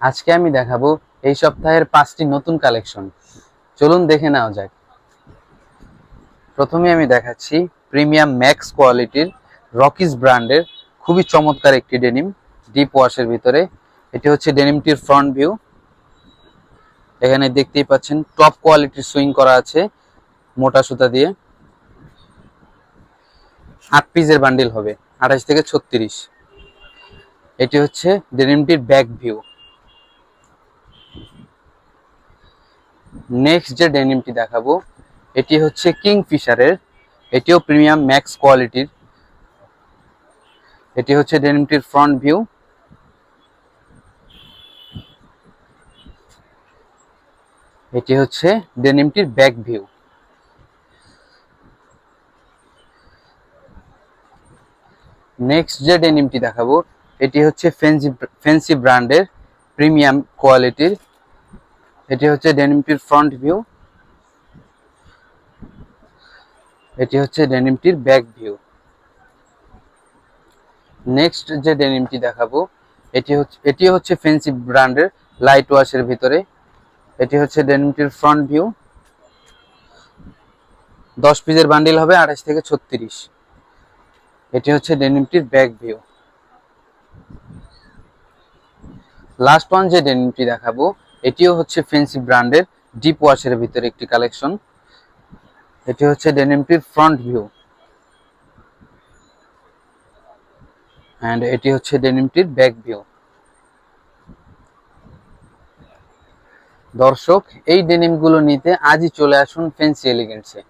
আজকে আমি দেখাবো এই সপ্তাহের পাঁচটি নতুন কালেকশন। চলুন দেখে নেওয়া যাক। প্রথমে আমি দেখাচ্ছি প্রিমিয়াম ম্যাক্স কোয়ালিটির রকিস ব্র্যান্ডের খুবই চমৎকার একটি ডেনিম ডিপ ওয়াশের ভিতরে। এটি হচ্ছে ডেনিমটির ফ্রন্ট ভিউ। এখানে দেখতেই পাচ্ছেন টপ কোয়ালিটির সুইং করা আছে মোটা সুতা দিয়ে। আট পিসের বান্ডিল হবে, আঠাশ থেকে ছত্রিশ। এটি হচ্ছে ডেনিমটির ব্যাক ভিউ। নেক্সট যে ডেনিমটি দেখাবো, এটি হচ্ছে কিং ফিশারের এটিও প্রিমিয়াম ম্যাক্স কোয়ালিটির এটি হচ্ছে ডেনিমটির ফ্রন্ট ভিউ এটি হচ্ছে ডেনিমটির ব্যাক ভিউ নেক্সট যে ডেনিমটি দেখাবো, এটি হচ্ছে ফেন্সি ফেন্সি ব্র্যান্ডের প্রিমিয়াম কোয়ালিটির এটি হচ্ছে ডেনিমটির ফ্রন্ট ভিউ এটি হচ্ছে ডেনিমটির ব্যাক ভিউ নেক্সট যে ডেনিমটি দেখাবো, এটি হচ্ছে এটি হচ্ছে ফেন্সি ব্র্যান্ডের লাইট ওয়াশের ভিতরে। এটি হচ্ছে ডেনিমটির ফ্রন্ট ভিউ দশ পিসের বান্ডিল হবে আঠাশ থেকে ছত্রিশ। এটি হচ্ছে ডেনিমটির ব্যাক ভিউ লাস্ট ওয়ান যে ডেনিমটি দেখাবো এটিও হচ্ছে ফেন্সি ব্র্যান্ডের ডিপ ওয়াশের ভিতরে একটি কালেকশন। এটি হচ্ছে ডেনিমটির ফ্রন্ট ভিউ অ্যান্ড এটি হচ্ছে ডেনিমটির ব্যাক ভিউ দর্শক, এই ডেনিমগুলো নিতে আজই চলে আসুন ফেন্সি এলিগেন্টসে